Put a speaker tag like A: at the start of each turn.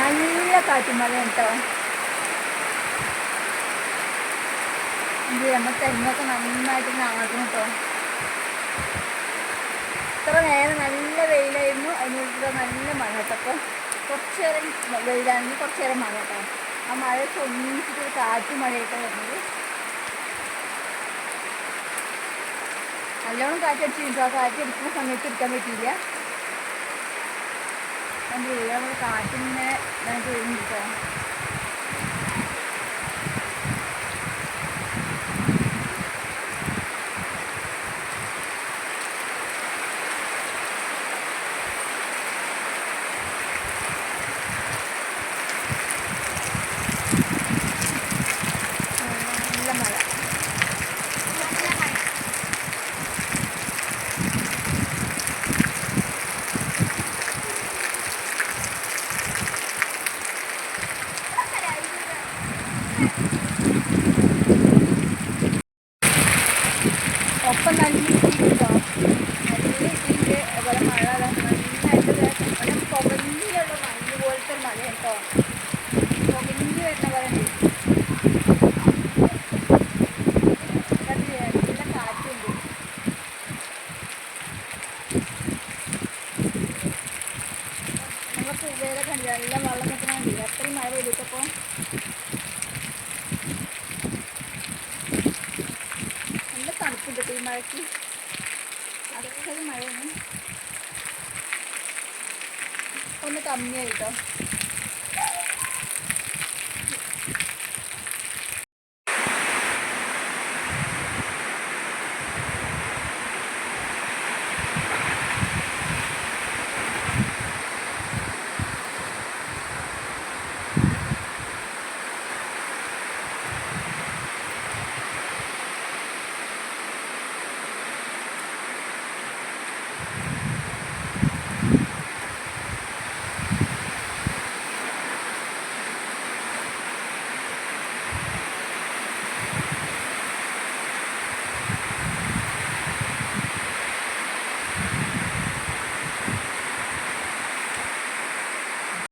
A: നല്ല കാറ്റും മഴ കേട്ടോ ഇത് നമ്മുടെ തെങ്ങൊക്കെ നന്നായിട്ട് ഇങ്ങനെ ആടുന്നു കേട്ടോ ഇത്ര നേരം നല്ല വെയിലായിരുന്നു. അതിനുള്ള നല്ല മഴ കേട്ടോ കുറച്ച് നേരം വെയിലാണെങ്കിൽ കുറച്ച് നേരം മഴ കേട്ടോ ആ മഴയൊക്കെ ഒന്നിച്ചിട്ട് കാറ്റും മഴയൊക്കെ വരുന്നത്. നല്ലോണം കാറ്റടിച്ചിരുന്നു ആ കാറ്റടിക്കുന്ന സമയത്ത് എടുക്കാൻ പറ്റിയില്ല. കണ്ടില്ല? ഞാൻ കാറ്റിങ്ങനെ ഞങ്ങൾക്ക് വരുന്നുണ്ട് കേട്ടോ നല്ല മഴ ഒപ്പം നല്ല ഇടിയുണ്ടോ നല്ല ഇടിയുണ്ട് അതുപോലെ മഴ നന്നായിട്ട് ദേ ഇവിടെ പുകഞ്ഞുള്ള മഞ്ഞ് പോലത്തെ മഴ കേട്ടോ. പുകഞ്ഞ് വരുന്ന പോലെ ഉണ്ട്? നല്ല കാറ്റുണ്ട്. നമ്മളെ പുകയില കണ്ടില്ല. നല്ല വെള്ളം കണ്ടില്ല അത്രയും മഴ പെയ്തിട്ടപ്പോൾ നല്ല തണുപ്പുണ്ട് കേട്ടോ ഈ മഴയ്ക്ക് അതൊക്കെ മഴയാണ് ഒന്ന് കമ്മിയായി കേട്ടോ